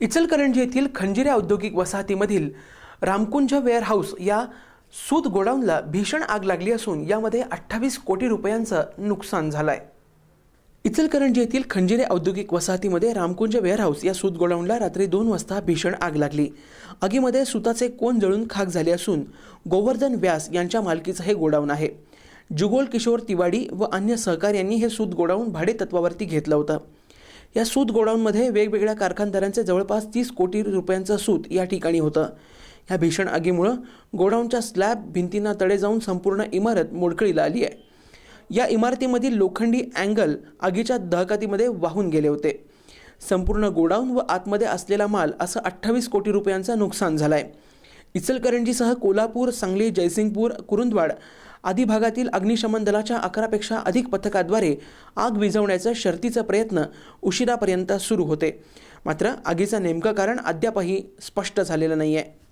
इचलकरंजी येथील खंजिऱ्या औद्योगिक वसाहतीमधील रामकुंज वेअरहाऊस या सूत गोडाऊनला भीषण आग लागली असून यामध्ये अठ्ठावीस कोटी रुपयांचं नुकसान झालं आहे इचलकरंजी येथील खंजिरे औद्योगिक वसाहतीमध्ये रामकुंज वेअरहाऊस या सूत गोडाऊनला रात्री दोन वाजता भीषण आग लागली. आगीमध्ये सुताचे कोण जळून खाक झाले असून गोवर्धन व्यास यांच्या मालकीचं हे गोडाऊन आहे. जुगोल किशोर तिवाडी व अन्य सहकार्यांनी हे सूत गोडाऊन भाडे तत्वावरती घेतलं होतं. या सूत गोडाऊनमध्ये वेगवेगळ्या कारखानदारांचे जवळपास तीस कोटी रुपयांचं सूत या ठिकाणी होतं. ह्या भीषण आगीमुळं गोडाऊनच्या स्लॅब भिंतींना तडे जाऊन संपूर्ण इमारत मोडकळीला आली आहे. या इमारतीमधील लोखंडी अँगल आगीच्या दहकातीमध्ये वाहून गेले होते. संपूर्ण गोडाऊन व आतमध्ये असलेला माल असं अठ्ठावीस कोटी रुपयांचं नुकसान झालं आहे इचलकरंजीसह कोल्हापूर सांगली जयसिंगपूर कुरुंदवाड आदी भागातील अग्निशमन दलाच्या अकरापेक्षा अधिक पथकाद्वारे आग विझवण्याचा शर्तीचा प्रयत्न उशिरापर्यंत सुरू होते. मात्र आगीचं नेमकं कारण अद्यापही स्पष्ट झालेलं नाही आहे